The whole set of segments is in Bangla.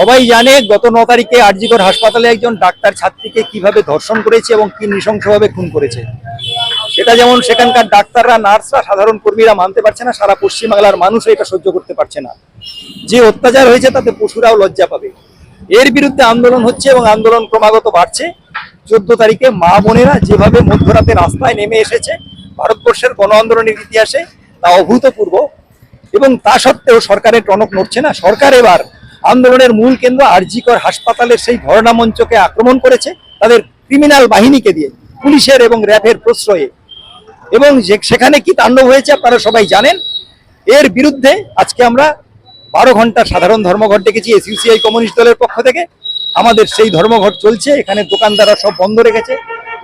সবাই জানে গত ন তারিখে আরজিকর হাসপাতালে একজন ডাক্তার ছাত্রীকে কীভাবে ধর্ষণ করেছে এবং কি নৃশংসভাবে খুন করেছে। সেটা যেমন সেখানকার ডাক্তাররা, নার্সরা, সাধারণ কর্মীরা মানতে পারছে না, সারা পশ্চিমবাংলার মানুষ এটা সহ্য করতে পারছে না। যে অত্যাচার হয়েছে তাতে পশুরাও লজ্জা পাবে। এর বিরুদ্ধে আন্দোলন হচ্ছে এবং আন্দোলন ক্রমাগত বাড়ছে। চোদ্দ তারিখে মা বোনেরা যেভাবে মধ্যরাতে রাস্তায় নেমে এসেছে, ভারতবর্ষের গণ আন্দোলনের ইতিহাসে, তা অভূতপূর্ব। এবং তা সত্ত্বেও সরকারের টনক নড়ছে না। সরকার এবার আন্দোলনের মূল কেন্দ্র আরজিকর হাসপাতালের সেই ধর্ণা মঞ্চকে আক্রমণ করেছে তাদের ক্রিমিনাল বাহিনীকে দিয়ে, পুলিশের এবং র্যাবের প্রশ্রয়ে। এবং সেখানে কি তাণ্ডব হয়েছে আপনারা সবাই জানেন। এর বিরুদ্ধে আজকে আমরা বারো ঘণ্টা সাধারণ ধর্মঘট ডেকেছি এসইউসিআই কমিউনিস্ট দলের পক্ষ থেকে। আমাদের সেই ধর্মঘট চলছে, এখানে দোকানদাররা সব বন্ধ রেখেছে।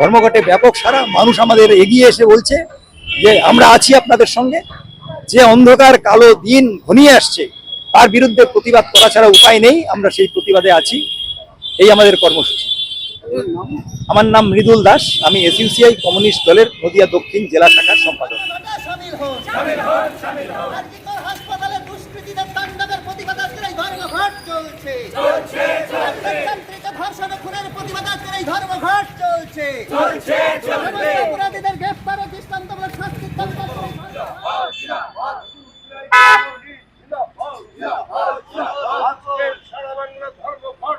ধর্মঘটে ব্যাপক সারা মানুষ আমাদের এগিয়ে এসে বলছে যে, আমরা আছি আপনাদের সঙ্গে। যে অন্ধকার কালো দিন ঘনিয়ে আসছে তার বিরুদ্ধে প্রতিবাদ করা ছাড়া উপায় নেই আমরা সেই প্রতিবাদে আছি। এই আমাদের কর্মসূচি। আমার নাম মৃদুল দাস আমি এসইউসিআই কমিউনিস্ট দলের নদিয়া দক্ষিণ জেলা শাখার সম্পাদক। শামিল হন শামিল হন শামিল হন আরজিকর হাসপাতালে দুষ্কৃতীদের তাণ্ডবের প্রতিবাদ আজকের এই ধর্মঘট চলছে চলছে চলছে তান্ত্রিক ধর্ষণ ও খুনের প্রতিবাদ আজকের এই ধর্মঘট চলছে চলছে চলবে অপরাধীদের গ্রেফতার ও দৃষ্টান্তমূলক শাস্তির দাবি করছে এই ধর্মঘট। আজকের সারা বাংলা ধর্মঘট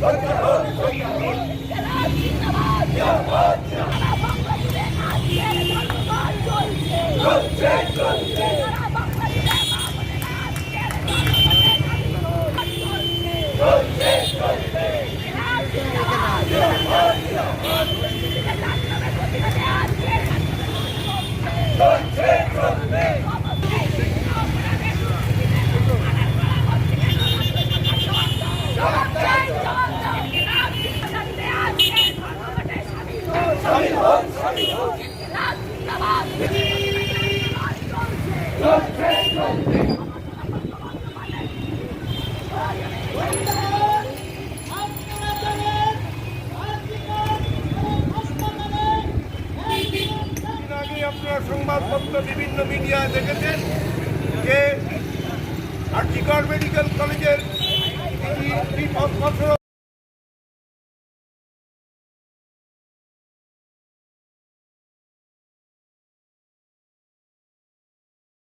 করুন সফল করুন ডাক্তার খুনের প্রতিবাদে আজকের সারা বাংলা ধর্মঘট আপনারা জানেন আরজিকর হাসপাতালে এই দিন এর আগে আপনারা সংবাদপত্র বিভিন্ন মিডিয়ায় দেখেছেন যে আর্টিকর মেডিকেল কলেজের অফ